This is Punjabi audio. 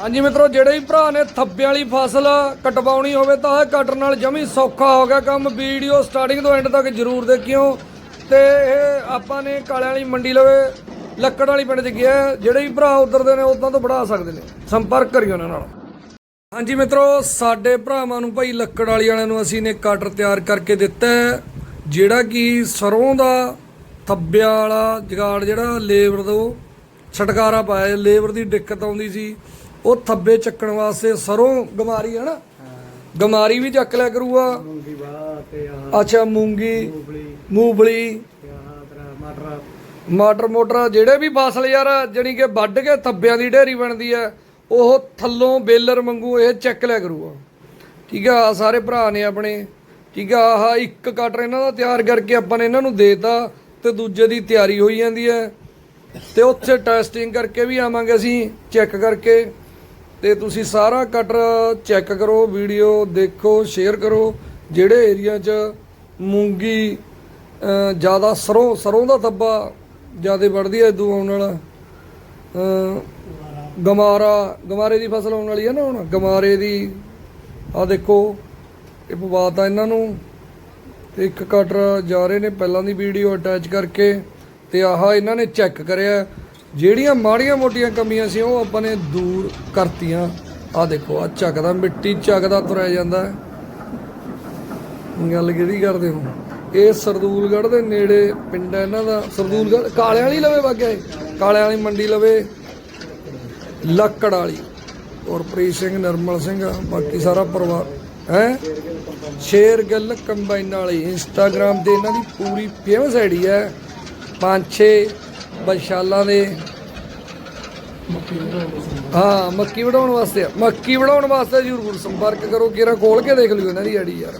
ਹਾਂਜੀ ਮਿੱਤਰੋ, ਜਿਹੜੇ ਵੀ ਭਰਾ ਨੇ ਥੱਬੇ ਵਾਲੀ ਫਸਲ ਕਟਵਾਉਣੀ ਹੋਵੇ ਤਾਂ ਇਹ ਕਟਰ ਨਾਲ ਜਮੀ ਸੌਖਾ ਹੋ ਗਿਆ ਕੰਮ। ਵੀਡੀਓ ਸਟਾਰਟਿੰਗ ਤੋਂ ਐਂਡ ਤੱਕ ਜਰੂਰ ਦੇਖਿਓ। ਤੇ ਇਹ ਆਪਾਂ ਨੇ ਕਾਲਿਆਂ ਵਾਲੀ ਮੰਡੀ ਲਵੇ, ਲੱਕੜ ਵਾਲੀ ਪਿੰਡ 'ਚ ਗਿਆ। ਜਿਹੜੇ ਵੀ ਭਰਾ ਉਧਰ ਦੇ ਨੇ ਉਦਾਂ ਤੋਂ ਬੜਾ ਸਕਦੇ ਨੇ। ਸੰਪਰਕ ਕਰਿਓ ਉਹਨਾਂ ਨਾਲ। ਹਾਂਜੀ ਮਿੱਤਰੋ, ਸਾਡੇ ਭਰਾਵਾਂ ਨੂੰ ਭਾਈ ਲੱਕੜ ਵਾਲੀ ਵਾਲਿਆਂ ਨੂੰ ਅਸੀਂ ਨੇ ਕਟਰ ਤਿਆਰ ਕਰਕੇ ਦਿੱਤਾ ਜਿਹੜਾ ਕਿ ਸਰੋਂ ਦਾ ਥੱਬਿਆ ਵਾਲਾ ਜਗਾੜ ਜਿਹੜਾ ਲੇਬਰ ਤੋਂ ਛਟਕਾਰਾ ਪਾਇਆ, ਲੇਬਰ ਦੀ ਦਿੱਕਤ ਆਉਂਦੀ ਸੀ। ਉਹ ਥੱਬੇ ਚੱਕਣ ਵਾਸਤੇ ਸਰੋਂ ਗਮਾਰੀ ਹੈ ਨਾ? ਗਮਾਰੀ ਵੀ ਚੱਕ ਲਿਆ ਕਰੂਗਾ। ਮੂੰਗੀ ਬਾਹ ਤੇ ਆਹ ਅੱਛਾ ਮੂੰਗੀ ਮੂੰਗਫਲੀ ਮੂੰਗਲੀ ਤੇ ਆਹ ਤੇਰਾ ਮਟਰ। ਮਟਰ ਮੋਟਰ ਜਿਹੜੇ ਵੀ ਫਸਲ ਯਾਰ ਜਣੀ ਕਿ ਵੱਢ ਕੇ ਥੱਬਿਆਂ ਦੀ ਢੇਰੀ ਬਣਦੀ ਹੈ ਉਹ ਥੱਲੋਂ ਬੇਲਰ ਵਾਂਗੂ ਇਹ ਚੱਕ ਲਿਆ ਕਰੂਗਾ। ਠੀਕ ਆ ਆਹ ਸਾਰੇ ਭਰਾ ਨੇ ਆਪਣੇ। ਠੀਕ ਆ ਆਹ ਇੱਕ ਕਟਰ ਇਹਨਾਂ ਦਾ ਤਿਆਰ ਕਰਕੇ ਆਪਾਂ ਨੇ ਇਹਨਾਂ ਨੂੰ ਦੇਤਾ ਤੇ ਦੂਜੇ ਦੀ ਤਿਆਰੀ ਹੋਈ ਜਾਂਦੀ ਹੈ। ਤੇ ਉੱਥੇ ਟੈਸਟਿੰਗ ਕਰਕੇ ਵੀ ਆਵਾਂਗੇ ਅਸੀਂ ਚੈੱਕ ਕਰਕੇ। ਤੇ ਤੁਸੀਂ ਸਾਰਾ ਕਟਰ ਚੈੱਕ ਕਰੋ, ਵੀਡੀਓ ਦੇਖੋ, ਸ਼ੇਅਰ ਕਰੋ। ਜਿਹੜੇ ਏਰੀਆ 'ਚ ਮੂੰਗੀ ਜ਼ਿਆਦਾ ਸਰੋਂ ਸਰੋਂ ਦਾ ਥੱਬਾ ਜ਼ਿਆਦਾ ਵੱਢਦੀ ਹੈ ਇਦੋਂ ਆਉਣ ਵਾਲਾ ਗਮਾਰਾ, ਗਮਾਰੇ ਦੀ ਫਸਲ ਆਉਣ ਵਾਲੀ ਹੈ ਨਾ ਹੁਣ, ਗਮਾਰੇ ਦੀ। ਆ ਦੇਖੋ, ਇਹ ਪਵਾਤਾ ਇਹਨਾਂ ਨੂੰ। ਤੇ ਇੱਕ ਕਟਰ ਜਾ ਰਹੇ ਨੇ, ਪਹਿਲਾਂ ਦੀ ਵੀਡੀਓ ਅਟੈਚ ਕਰਕੇ, ਤੇ ਆਹ ਇਹਨਾਂ ਨੇ ਚੈੱਕ ਕਰਿਆ। ਜਿਹੜੀਆਂ ਮਾੜੀਆਂ ਮੋਟੀਆਂ ਕਮੀਆਂ ਸੀ, ਉਹ ਆਪਾਂ ਨੇ ਦੂਰ ਕਰਤੀਆਂ। ਆ ਦੇਖੋ ਆ ਚੱਕਦਾ, ਮਿੱਟੀ ਚੱਕਦਾ, ਤੁਰਿਆ ਜਾਂਦਾ। ਗੱਲ ਕਿਹੜੀ ਕਰਦੇ ਹੋ? ਇਹ ਸਰਦੂਲਗੜ੍ਹ ਦੇ ਨੇੜੇ ਪਿੰਡ ਹੈ ਇਹਨਾਂ ਦਾ। ਸਰਦੂਲਗੜ੍ਹ, ਕਾਲਿਆਂ ਵਾਲੀ ਲਵੇ ਵਾਗਿਆ ਕਾਲਿਆਂ ਵਾਲੀ ਮੰਡੀ ਲਵੇ, ਲੱਕੜ ਵਾਲੀ। ਗੁਰਪ੍ਰੀਤ ਸਿੰਘ, ਨਰਮਲ ਸਿੰਘ, ਬਾਕੀ ਸਾਰਾ ਪਰਿਵਾਰ। ਹੈ? ਸ਼ੇਰ ਗਿੱਲ ਕੰਬਾਈਨ ਵਾਲੀ। ਇੰਸਟਾਗ੍ਰam ਤੇ ਇਹਨਾਂ ਦੀ ਪੂਰੀ ਫੇਮਸ ਆਈਡੀ ਹੈ। ਪੰਜ ਛੇ ਬਸ਼ਾਲਾਂ ਦੇ ਹਾਂ, ਮੱਕੀ ਵਢਾਉਣ ਵਾਸਤੇ ਮੱਕੀ ਵਢਾਉਣ ਵਾਸਤੇ ਜਰੂਰ ਸੰਪਰਕ ਕਰੋ, ਕਿਰਾ ਖੋਲ ਕੇ ਦੇਖ ਲਿਓ ਇਹਨਾਂ ਦੀ ਆਈਡੀ ਯਾਰ।